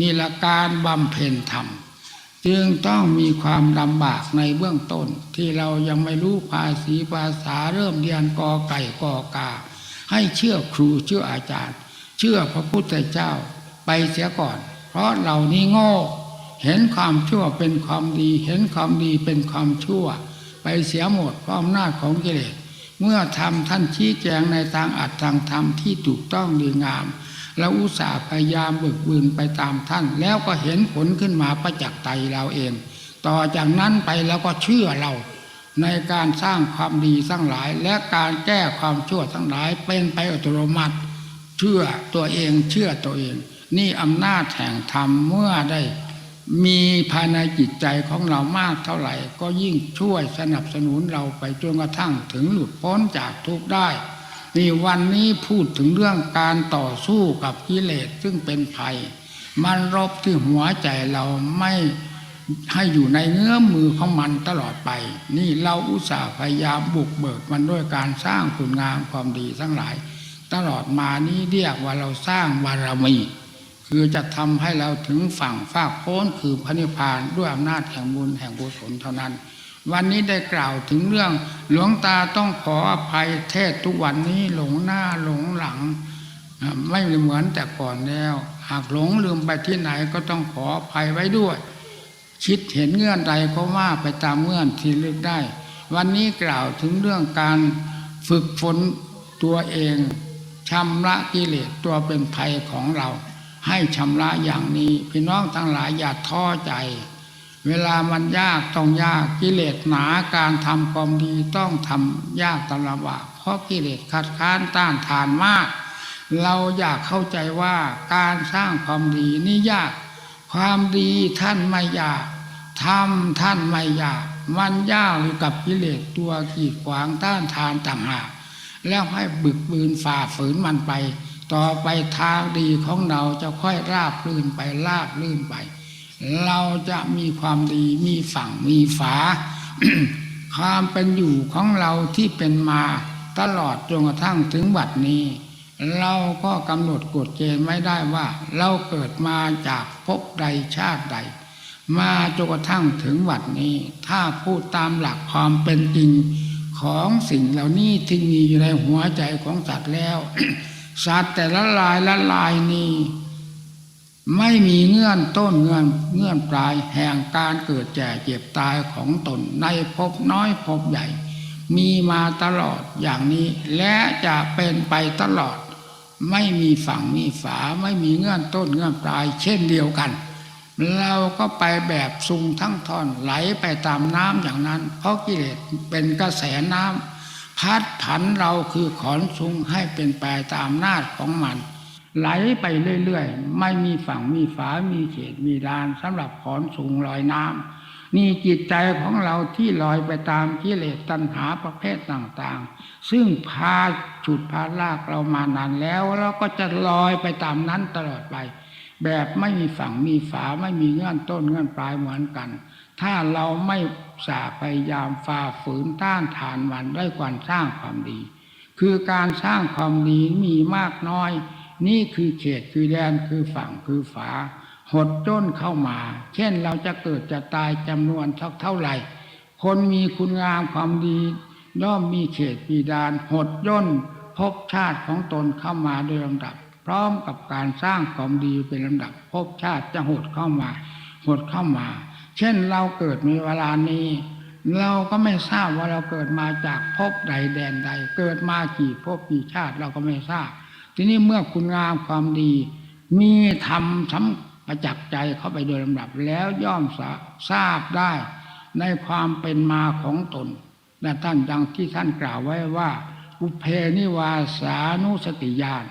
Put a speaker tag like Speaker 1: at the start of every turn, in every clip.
Speaker 1: นี่ละการบำเพ็ญธรรม จึงต้องมีความลำบากในเบื้องต้น ที่เรายังไม่รู้ภาษีภาษาเริ่มเรียนกอไก่กอกา ให้เชื่อครูเชื่ออาจารย์ เชื่อพระพุทธเจ้าไปเสียก่อน เพราะเรานี่โง่เห็นความชั่วเป็นความดี เห็นความดีเป็นความชั่ว ไปเสียหมดเพราะอำนาจของกิเลสเมื่อทำท่านชี้แจงในทางอัดทางธรรมที่ถูกต้องดีงาม แล้วอุตส่าห์พยายามบึกบืนไปตามท่าน แล้วก็เห็นผลขึ้นมาประจักษ์ใจเราเอง ต่อจากนั้นไปแล้วก็เชื่อเรา ในการสร้างความดีทั้งหลาย และการแก้ความชั่วทั้งหลายเป็นไปอัตโนมัติ เชื่อตัวเองเชื่อตัวเอง นี่อำนาจแห่งธรรมเมื่อได้มีภายในจิตใจของเรามากเท่าไหร่ ก็ยิ่งช่วยสนับสนุนเราไปจนกระทั่งถึงหลุดพ้นจากทุกข์ได้ นี่วันนี้พูดถึงเรื่องการต่อสู้กับกิเลสซึ่งเป็นภัย มันรบที่หัวใจเราไม่ให้อยู่ในเงื้อมมือของมันตลอดไป นี่เราอุตส่าห์พยายามบุกเบิกมันด้วยการสร้างคุณงามความดีทั้งหลาย ตลอดมานี้เรียกว่าเราสร้างบารมี คือจะทำให้เราถึงฝั่งฟากโพ้นคือพระนิพพานด้วยอำนาจแห่งบุญแห่งกุศลเท่านั้น วันนี้ได้กล่าวถึงเรื่อง หลวงตาต้องขออภัยเทศทุกวันนี้หลงหน้าหลงหลัง ไม่เหมือนแต่ก่อนแล้ว หากหลงลืมไปที่ไหนก็ต้องขออภัยไว้ด้วย คิดเห็นเงื่อนใดก็ว่าไปตามเงื่อนที่เลือกได้ วันนี้กล่าวถึงเรื่องการฝึกฝนตัวเองชำระกิเลสตัวเป็นภัยของเรา ให้ชำระอย่างนี้ พี่น้องทั้งหลายอย่าท้อใจ เวลามันยากต้องยากกิเลสหนาการทำความดีต้องทำยากตลอดว่าเพราะกิเลสคัดค้านต้านทานมาก เราอยากเข้าใจว่าการสร้างความดีนี่ยาก ความดีท่านไม่ยากทำท่านไม่ยาก มันยากอยู่กับกิเลสตัวกีดขวางต้านทานต่างหากแล้วให้บึกบืนฝ่าฝืนมันไป ต่อไปทางดีของเราจะค่อยราบลื่นไปราบลื่นไป เราจะมีความดีมีฝั่งมีฝา ความเป็นอยู่ของเราที่เป็นมาตลอดจนกระทั่งถึงบัดนี้ เราก็กำหนดกฎเกณฑ์ไม่ได้ว่า เราเกิดมาจากภพใดชาติใด มาจนกระทั่งถึงวัดนี้ ถ้าพูดตามหลักความเป็นจริงของสิ่งเหล่านี้ที่มีอยู่ในหัวใจของสัตว์แล้วสัตว์แต่ละลายละลายนี้ ไม่มีเงื่อนต้นเงื่อนเงื่อนปลายแห่งการเกิดแก่เจ็บตายของตนในภพน้อยภพใหญ่ มีมาตลอดอย่างนี้ และจะเป็นไปตลอด ไม่มีฝั่งมีฝาไม่มีเงื่อนต้นเงื่อนปลาย เช่นเดียวกัน เราก็ไปแบบซุงทั้งท่อนไหลไปตามน้ำอย่างนั้น เพราะกิเลสเป็นกระแสน้ำพัดผันเราคือขอนซุงให้เป็นไปตามนาจของมัน ไหลไปเรื่อยๆ ไม่มีฝั่งมีฝา มีเขตมีลานสำหรับขอนสูงลอยน้ำนี่จิตใจของเราที่ลอยไปตามกิเลสตัณหาประเภทต่างๆ ซึ่งพาฉุดพาลากเรามานานแล้วเราก็จะลอยไปตามนั้นตลอดไป แบบไม่มีฝั่งมีฝาไม่มีเงื่อนต้นเงื่อนปลายเหมือนกัน ถ้าเราไม่สาพยายามฝ่าฝืนต้านทานมันด้วยการสร้างความดี คือการสร้างความดีมีมากน้อย นี่คือเขตคือแดนคือฝั่งคือฝา หดจ้นเข้ามา เช่นเราจะเกิดจะตายจำนวนเท่าเท่าไหร่ คนมีคุณงามความดีย่อมมีเขตมีดาน หดย่นภพชาติของตนเข้ามาโดยลำดับ พร้อมกับการสร้างความดีเป็นลำดับภพชาติจะหดเข้ามา หดเข้ามา เช่นเราเกิดในเวลานี้ เราก็ไม่ทราบว่าเราเกิดมาจากภพใดแดนใด เกิดมากี่ภพกี่ชาติเราก็ไม่ทราบ ทีนี้เมื่อคุณงามความดี มีธรรมสัมประจักษ์ใจเข้าไปโดยลำดับแล้วย่อมทราบได้ ในความเป็นมาของตนและท่านดังที่ท่านกล่าวไว้ว่า อุเพนิวาสานุสติญาณ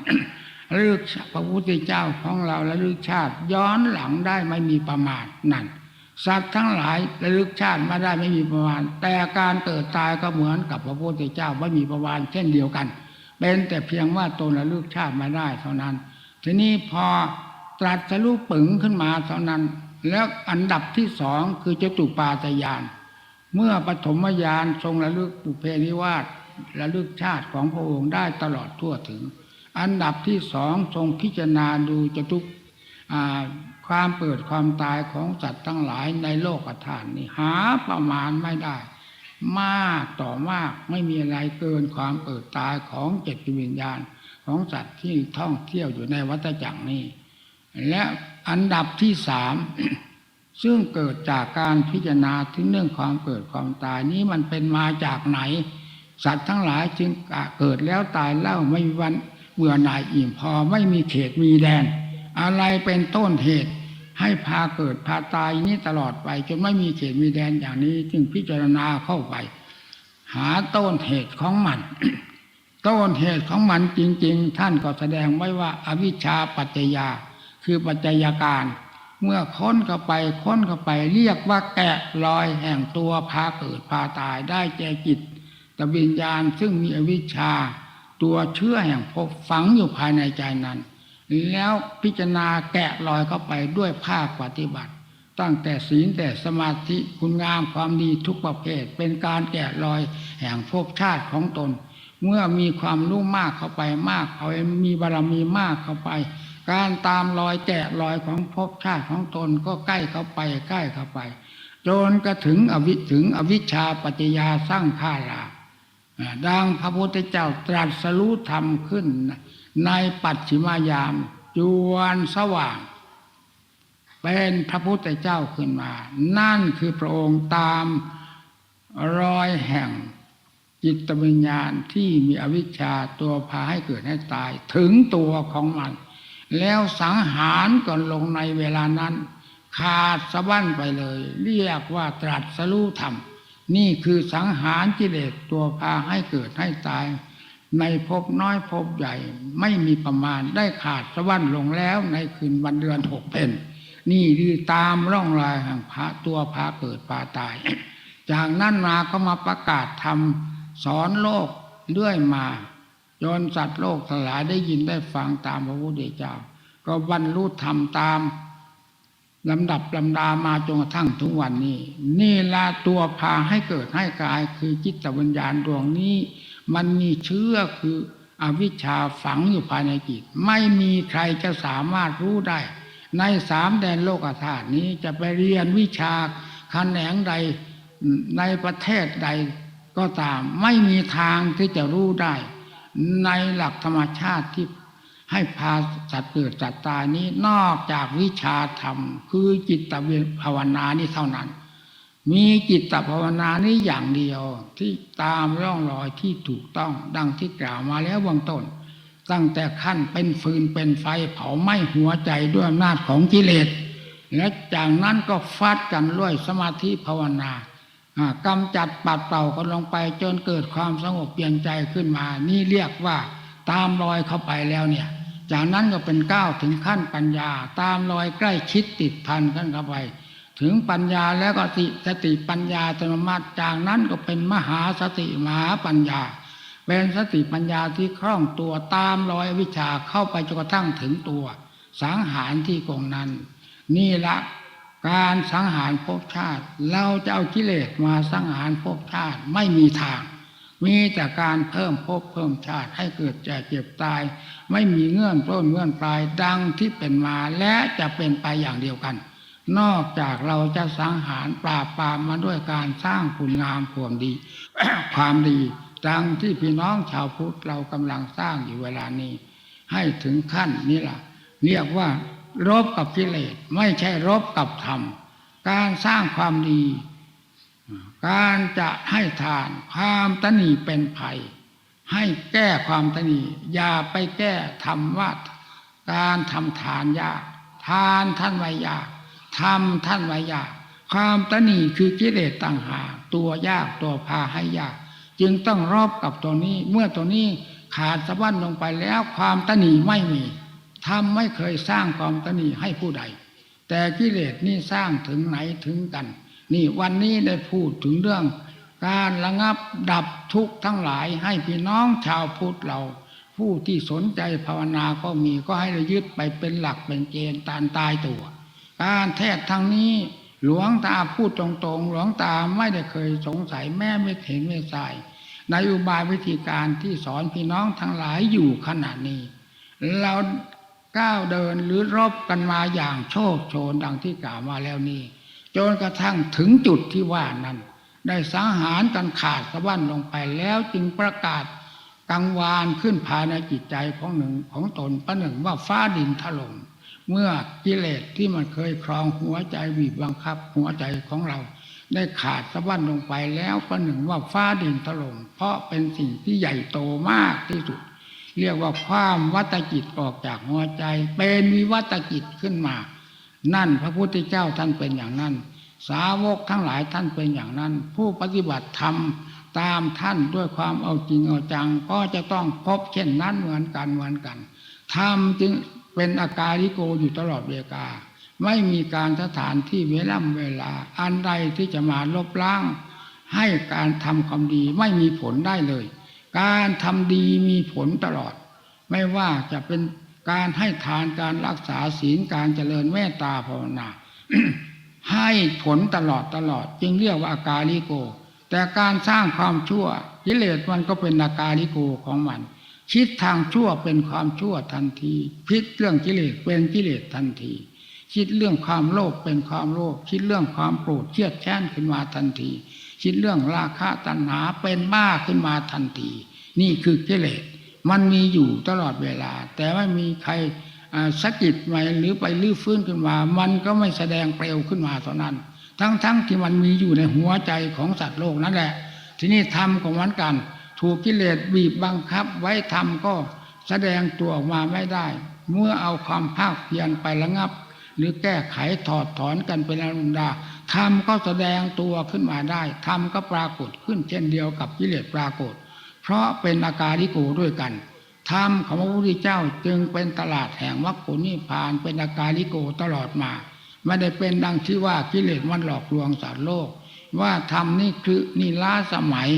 Speaker 1: ระลึกพระพุทธเจ้าของเราระลึกชาติ ย้อนหลังได้ไม่มีประมาณนั่นสัตว์ทั้งหลายระลึกชาติมาได้ไม่มีประมาณ แต่การเกิดตายก็เหมือนกับพระพุทธเจ้าไม่มีประมาณเช่นเดียวกัน เป็นแต่เพียงว่าตนระลึกชาติมาได้เท่านั้น ทีนี้พอตรัสรู้ปึงขึ้นมาเท่านั้น แล้วอันดับที่สองคือจตุปาตยาน เมื่อปฐมญาณทรงระลึกปุเพนิวาสระลึกชาติของพระองค์ได้ตลอดทั่วถึง อันดับที่สองทรงพิจารณาดูจตุความเปิดความตายของสัตว์ทั้งหลายในโลกฐานนี่หาประมาณไม่ได้ มากต่อมากไม่มีอะไรเกินความเปิดตายของเจตวิญญาณของสัตว์ที่ท่องเที่ยวอยู่ในวัฏจักรนี้ และอันดับที่สามซึ่งเกิดจากการพิจารณาถึงเรื่องความเกิดความตายนี้มันเป็นมาจากไหน สัตว์ทั้งหลายจึงเกิดแล้วตายเล่าไม่มีวันเบื่อหน่ายอิ่มพอไม่มีเขตมีแดน อะไรเป็นต้นเหตุ ให้พาเกิดพาตายนี้ตลอดไป จนไม่มีเขตมีแดนอย่างนี้ จึงพิจารณาเข้าไป หาต้นเหตุของมัน ต้นเหตุของมันจริง ๆ ท่านก็แสดงไว้ว่าอวิชชาปัจจยา คือปัจจัยการ เมื่อค้นเข้าไปค้นเข้าไป เรียกว่าแกะรอยแห่งตัวพาเกิดพาตายได้แก่จิตตวิญญาณซึ่งมีอวิชชา ตัวเชื่อแห่งภพฝังอยู่ภายในใจนั้น แล้วพิจารณาแกะรอยเข้าไปด้วยภาคปฏิบัติ ตั้งแต่ศีลแต่สมาธิคุณงามความดีทุกประเภท เป็นการแกะรอยแห่งภพชาติของตน เมื่อมีความรู้มากเข้าไปมากเขามีบารมีมากเข้าไป การตามรอยแกะรอยของภพชาติของตนก็ใกล้เข้าไปใกล้เข้าไปจนกระถึงอวิถึงอวิชชาปัจจยาสร้างข้าราดังพระพุทธเจ้าตรัสรู้ธรรมขึ้น ในปัจฉิมายามจวนสว่าง เป็นพระพุทธเจ้าขึ้นมา นั่นคือพระองค์ตามรอยแห่งจิตวิญญาณที่มีอวิชชาตัวพาให้เกิดให้ตายถึงตัวของมัน แล้วสังหารก่อนลงในเวลานั้น ขาดสะบั้นไปเลย เรียกว่าตรัสรู้ธรรม นี่คือสังหารกิเลสตัวพาให้เกิดให้ตาย ในภพน้อยภพใหญ่ ไม่มีประมาณได้ขาดสะบั้นลงแล้วในคืนวันเดือนหกเพนนี่คือตามร่องรอยแห่งพระตัวพาเกิดพาตาย จากนั้นมาก็มาประกาศธรรมสอนโลกเรื่อยมาจนสัตว์โลกทั้งหลายได้ยินได้ฟังตามพระพุทธเจ้า ก็บรรลุธรรมตามลำดับลำดามาจนกระทั่งทุกวันนี้ นี่ละตัวพาให้เกิดให้กายคือจิตวิญญาณดวงนี้ มันมีเชื้อคืออวิชชาฝังอยู่ภายในจิต ไม่มีใครจะสามารถรู้ได้ ในสามแดนโลกธาตุนี้จะไปเรียนวิชาแขนงใดในประเทศใดก็ตาม ไม่มีทางที่จะรู้ได้ ในหลักธรรมชาติที่ให้พาสัตว์เกิดสัตว์ตายนี้นอกจากวิชาธรรม คือจิตวิภาวนานี้เท่านั้น มีจิตภาวนานี้อย่างเดียวที่ตามร่องรอยที่ถูกต้อง ดังที่กล่าวมาแล้วเบื้องต้น ตั้งแต่ขั้นเป็นฟืนเป็นไฟเผาไหม้หัวใจด้วยอำนาจของกิเลส และจากนั้นก็ฟาดกันด้วยสมาธิภาวนากำจัดปัดเป่ากันลงไปจนเกิดความสงบเปลี่ยนใจขึ้นมา นี่เรียกว่าตามรอยเข้าไปแล้วเนี่ย จากนั้นก็เป็นก้าวถึงขั้นปัญญา ตามรอยใกล้ชิดติดพันกันเข้าไป ถึงปัญญาแล้วก็สติสติปัญญาอัตโนมัติจากนั้นก็เป็นมหาสติมหาปัญญา เป็นสติปัญญาที่คล่องตัวตามรอยวิชาเข้าไปจนกระทั่งถึงตัว สังหารที่กองนั้น นี่ละการสังหารภพชาติ เราจะเอากิเลสมาสังหารภพชาติไม่มีทาง มีแต่การเพิ่มภพเพิ่มชาติให้เกิดแก่เจ็บตาย ไม่มีเงื่อนต้นเงื่อนปลายดังที่เป็นมาและจะเป็นไปอย่างเดียวกัน นอกจากเราจะสังหารปราบปรามมาด้วยการสร้างคุณงามความดี ความดีดังที่พี่น้องชาวพุทธเรากำลังสร้างอยู่เวลานี้ ให้ถึงขั้นนี้ล่ะ เรียกว่ารบกับกิเลสไม่ใช่รบกับธรรม การสร้างความดี การจะให้ทานความตนีเป็นภัย ให้แก้ความตนีอย่าไปแก้ธรรมว่าการทำทานยากทานท่านไว้ยาก ทำท่านไว้ยาก ความตนีคือกิเลสต่างหากตัวยากตัวพาให้ยาก จึงต้องรอบกับตัวนี้ เมื่อตัวนี้ขาดสะบั้นลงไปแล้วความตนีไม่มีทำไม่เคยสร้างความตนีให้ผู้ใด แต่กิเลสนี่สร้างถึงไหนถึงกัน นี่วันนี้ได้พูดถึงเรื่อง การระงับดับทุกข์ทั้งหลายให้พี่น้องชาวพุทธเราผู้ที่สนใจภาวนาก็มีก็ให้เรายึดไปเป็นหลักเป็นเกณฑ์ตานตายตัว การเทศทางนี้หลวงตาพูดตรงๆ หลวงตาไม่ได้เคยสงสัยแม่ไม่เห็นไม่ใส่ในอุบายวิธีการที่สอนพี่น้องทั้งหลายอยู่ขณะนี้ เราก้าวเดินหรือรบกันมาอย่างโชคโชนดังที่กล่าวมาแล้วนี้จนกระทั่งถึงจุดที่ว่านั้น ได้สังหารกันขาดสะบั้นลงไปแล้วจึงประกาศกังวานขึ้นภายในจิตใจของหนึ่งของตนประหนึ่งว่าฟ้าดินถล่ม เมื่อกิเลสที่มันเคยครองหัวใจบีบบังคับ หัวใจของเรา ได้ขาดสะบั้นลงไปแล้วประหนึ่งว่าฟ้าดินถล่มเพราะเป็นสิ่งที่ใหญ่โตมากที่สุด เรียกว่าความวัตจิตออกจากหัวใจ เป็นวิวัตจิตขึ้นมา นั่นพระพุทธเจ้าท่านเป็นอย่างนั้น สาวกทั้งหลายท่านเป็นอย่างนั้น ผู้ปฏิบัติธรรมตามท่านด้วยความเอาจริงเอาจัง ก็จะต้องพบเช่นนั้นเหมือนกันเหมือนกันธรรมจึง เป็นอาการลิโกอยู่ตลอดเวลาไม่มีการสถานที่เวลาเวลา อันใดที่จะมาลบล้าง ให้การทำความดีไม่มีผลได้เลย การทำดีมีผลตลอด ไม่ว่าจะเป็นการให้ทานการรักษาศีลการเจริญเมตตาภาวนาให้ผลตลอดตลอด จึงเรียกว่าอาการลิโก แต่การสร้างความชั่วกิเลสมันก็เป็นอาการลิโกของมัน คิดทางชั่วเป็นความชั่วทันที คิดเรื่องกิเลสเป็นกิเลสทันที คิดเรื่องความโลภเป็นความโลภคิดเรื่องความโกรธเครียดแค้นขึ้นมาทันที คิดเรื่องราคะตัณหาเป็นบ้าขึ้นมาทันที นี่คือกิเลสมันมีอยู่ตลอดเวลา แต่ไม่มีใครสะกิดไหมหรือไปลื้อฟื้นขึ้นมา มันก็ไม่แสดงเปลวขึ้นมาเท่านั้น ทั้งๆทที่มันมีอยู่ในหัวใจของสัตว์โลกนั่นแหละ ทีนี้ทำก็เหมือนกัน ถูกกิเลสบีบบังคับไว้ทำก็แสดงตัวออกมาไม่ได้ เมื่อเอาความภาคเพียรไประงับ หรือแก้ไขถอดถอนกันเป็นอนุดาธรรมก็แสดงตัวขึ้นมาได้ธรรมก็ปรากฏขึ้นเช่นเดียวกับกิเลสปรากฏ เพราะเป็นอาการลิโกด้วยกันธรรมของพระพุทธเจ้าจึงเป็นตลาดแห่งมรรคผลนิพพานเป็นอาการลิโกตลอดมาไม่ได้เป็นดังที่ว่ากิเลสมันหลอกลวงสัตว์โลก ว่าธรรมนี่คือนี่ล้าสมัย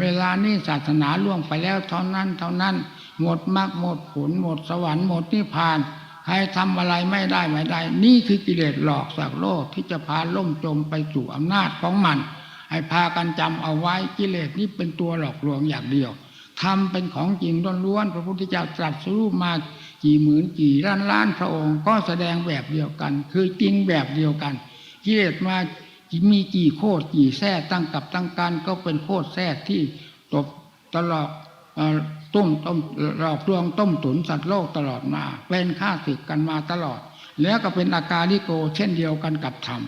Speaker 1: เวลานี้ศาสนาล่วงไปแล้วเท่านั้นเท่านั้น หมดมรรคหมดผลหมดสวรรค์หมดนิพพานใครทำอะไรไม่ได้ไม่ได้ นี่คือกิเลสหลอกสักโลกที่จะพาล่มจมไปสู่อำนาจของมัน ให้พากันจำเอาไว้กิเลสนี้เป็นตัวหลอกลวงอย่างเดียวทำเป็นของจริงล้วนๆพระพุทธเจ้าตรัสรู้มากี่หมื่นกี่ล้านล้านพระองค์ก็แสดงแบบเดียวกัน คือจริงแบบเดียวกันกิเลสมา มีกี่โคตรกี่แท้ตั้งกับตั้งการก็เป็นโคตรแท้ที่ตบตลอดต้มต้มหลอกลวงต้มตุนสัตว์โลกตลอดมา เป็นข้าศึกกันมาตลอด แล้วก็เป็นอาการลิโก เช่นเดียวกันกับธรรม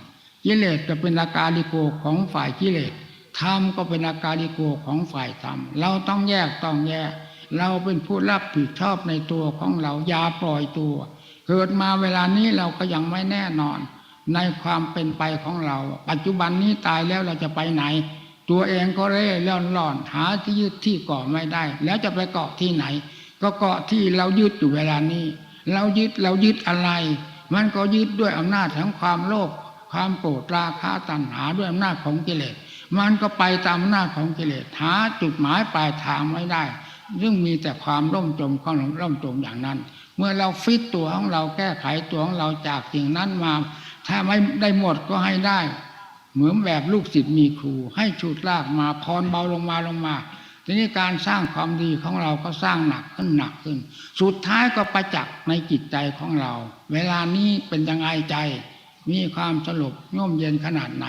Speaker 1: กิเลสก็เป็นอาการลิโกของฝ่ายกิเลสธรรมก็เป็นอาการลิโกของฝ่ายธรรม เราต้องแยกต้องแยก เราเป็นผู้รับผิดชอบในตัวของเราอย่าปล่อยตัว เกิดมาเวลานี้เราก็ยังไม่แน่นอน ในความเป็นไปของเรา ปัจจุบันนี้ตายแล้วเราจะไปไหน ตัวเองก็เร่ร่อนร่อนหาที่ยึดที่เกาะไม่ได้ แล้วจะไปเกาะที่ไหน ก็เกาะที่เรายึดอยู่เวลานี้ เรายึดเรายึดอะไร มันก็ยึดด้วยอำนาจของความโลภความโกรธราคะตัณหาด้วยอำนาจของกิเลสมันก็ไปตามอำนาจของกิเลสหาจุดหมายปลายทางไม่ได้ซึ่งมีแต่ความร่มจมของร่มจมอย่างนั้น เมื่อเราฟิตตัวของเราแก้ไขตัวของเราจากสิ่งนั้นมา ถ้าไม่ได้หมดก็ให้ได้ เหมือนแบบลูกศิษย์มีครู ให้ฉุดลากมาพรเบาลงมาลงมา ทีนี้การสร้างความดีของเราก็สร้างหนักขึ้นหนักขึ้น สุดท้ายก็ประจักษ์ในจิตใจของเรา เวลานี้เป็นยังไงใจ มีความสลบง่มเย็นขนาดไหน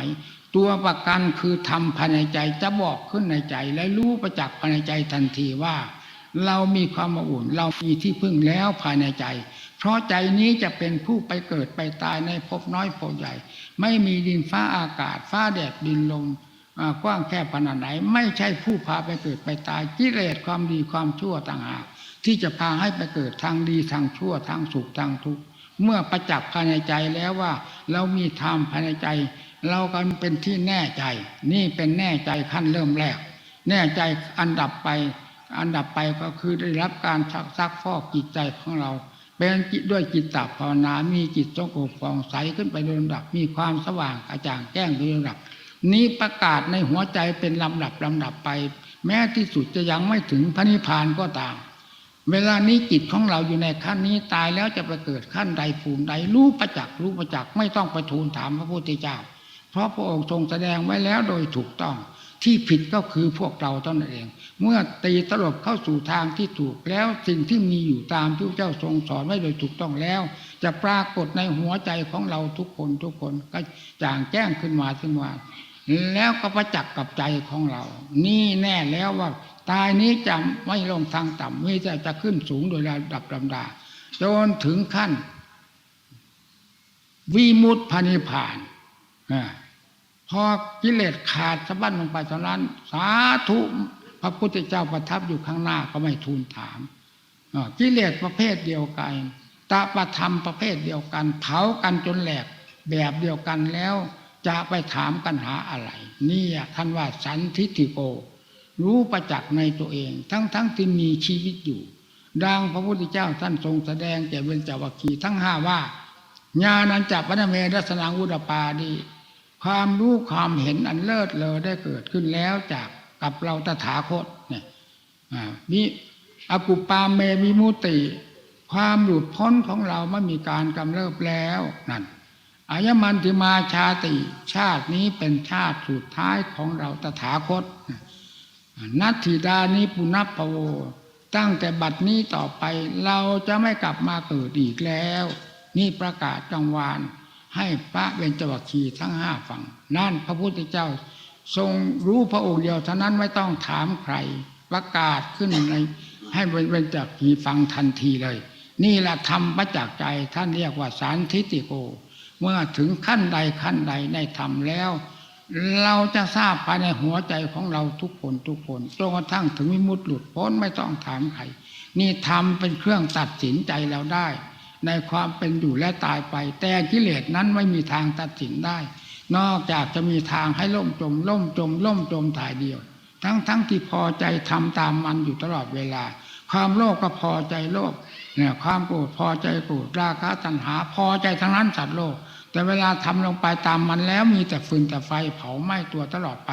Speaker 1: ตัวประกันคือทำภายในใจจะบอกขึ้นในใจ และรู้ประจักษ์ภายในใจทันทีว่า เรามีความอบอุ่น เรามีที่พึ่งแล้วภายในใจ เพราะใจนี้จะเป็นผู้ไปเกิดไปตายในภพน้อยภพใหญ่ ไม่มีดินฟ้าอากาศ ฟ้าแดดดินลมกว้างแค่ขนาดไหน ไม่ใช่ผู้พาไปเกิดไปตายกิเลสความดีความชั่วต่างหากที่จะพาให้ไปเกิดทางดีทางชั่วทางสุขทางทุกข์เมื่อประจักษ์ภายในใจแล้วว่า เรามีธรรมภายในใจ เรากันเป็นที่แน่ใจ นี่เป็นแน่ใจขั้นเริ่มแรก แน่ใจอันดับไป อันดับไปก็คือได้รับการชักซักฟอกจิตใจของเรา เป็นจิตด้วยจิตตภาวนา มีจิตสงบฟองใสขึ้นไปโดยลำดับ มีความสว่างกระจ่างแจ้งโดยลำดับ นี้ประกาศในหัวใจเป็นลำดับลำดับไป แม้ที่สุดจะยังไม่ถึงพระนิพพานก็ตาม เวลานี้จิตของเราอยู่ในขั้นนี้ตายแล้วจะไปเกิดขั้นใดภูมิใดรู้ประจักษ์รู้ประจักษ์ไม่ต้องไปทูลถามพระพุทธเจ้า เพราะพระองค์ทรงแสดงไว้แล้วโดยถูกต้อง ที่ผิดก็คือพวกเราเท่านั้นเอง เมื่อตีตลบเข้าสู่ทางที่ถูกแล้วสิ่งที่มีอยู่ตามที่เจ้าทรงสอนไว้โดยถูกต้องแล้ว จะปรากฏในหัวใจของเราทุกคนทุกคนก็จางแจ้งขึ้นมาขึ้นมาแล้วก็ประจักษ์กับใจของเรา นี่แน่แล้วว่า ตายนี้จะไม่ลงทางต่ำไม่จะจะขึ้นสูงโดยระดับลำดาจนถึงขั้น วิมุตพานิพานอา พอกิเลสขาดสะบั้นลงไปเท่านั้น สาธุพระพุทธเจ้าประทับอยู่ข้างหน้าก็ไม่ทูลถามกิเลสประเภทเดียวกันตาประธรรมประเภทเดียวกัน เผากันจนแหลกแบบเดียวกันแล้วจะไปถามกันหาอะไร นี่ท่านว่าสันทิฏฐิโก รู้ประจักษ์ในตัวเอง ทั้งๆทที่มีชีวิตอยู่ ดังพระพุทธเจ้าท่านทรงแสดงแก่เบญจวัคคีทั้งห้าว่า ญาณัญจัปนเมรัสนังอุดปาดี ความรู้ความเห็นอันเลิศเลอได้เกิดขึ้นแล้วจากกับเราตถาคตเนี่ยมีอกุปาเมวิมุติ ความหลุดพ้นของเราไม่มีการกำเริบแล้วนั่นอายมันติมาชาติ ชาตินี้เป็นชาติสุดท้ายของเราตถาคตนัตถิดานิปุณพพโว ตั้งแต่บัดนี้ต่อไปเราจะไม่กลับมาเกิดอีกแล้ว นี่ประกาศกลางวาน ให้พระเบญจวัคคีย์ทั้งห้าฟังนั่นพระพุทธเจ้าทรงรู้พระองค์เดียวเท่านั้นไม่ต้องถามใครประกาศขึ้นในให้เบญจวัคคีย์ฟังทันทีเลย นี่แหละธรรมประจักษ์ใจท่านเรียกว่าสารทิฏฐิโก เมื่อถึงขั้นใดขั้นใดได้ทำแล้ว เราจะทราบภายในหัวใจของเราทุกคนทุกคนจนกระทั่งถึงวิมุตติหลุดพ้นไม่ต้องถามใครนี่ทำเป็นเครื่องตัดสินใจเราได้ ในความเป็นอยู่และตายไป แต่กิเลสนั้นไม่มีทางตัดสินได้ นอกจากจะมีทางให้ล่มจม ล่มจม ล่มจมถ่ายเดียว ทั้งทั้งที่พอใจทำตามมันอยู่ตลอดเวลา ความโลภก็พอใจโลภเนี่ยความโกรธพอใจโกรธราคะตัณหา พอใจทั้งนั้นสัตว์โลก แต่เวลาทำลงไปตามมันแล้วมีแต่ฟืนแต่ไฟเผาไหม้ตัวตลอดไป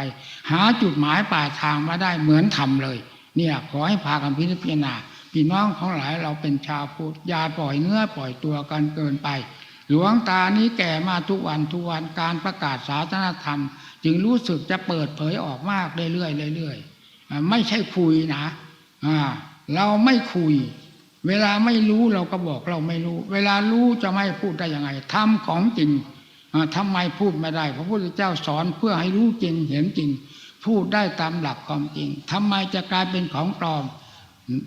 Speaker 1: หาจุดหมายปลายทางมาได้เหมือนทำเลย เนี่ยขอให้พากันพิจารณา พี่น้องของหลายเราเป็นชาวพุทธอย่าปล่อยเนื้อปล่อยตัวกันเกินไป หลวงตานี้แก่มาทุกวันทุกวันการประกาศศาสนธรรม จึงรู้สึกจะเปิดเผยออกมากเรื่อยๆเรื่อยๆไม่ใช่คุยนะเราไม่คุย เวลาไม่รู้เราก็บอกเราไม่รู้ เวลารู้จะไม่พูดได้ยังไงทำของจริงอ่าทำไมพูดไม่ได้พระพุทธเจ้าสอนเพื่อให้รู้จริงเห็นจริง พูดได้ตามหลักความจริงทำไมจะกลายเป็นของปลอม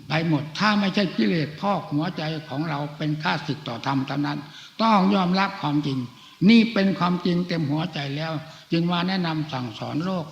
Speaker 1: ไปหมด ถ้าไม่ใช่กิเลสพอกหัวใจของเราเป็นข้าสิทธิ์ต่อธรรมเท่านั้น ต้องยอมรับความจริง นี่เป็นความจริงเต็มหัวใจแล้ว จึงมาแนะนำสั่งสอนโลก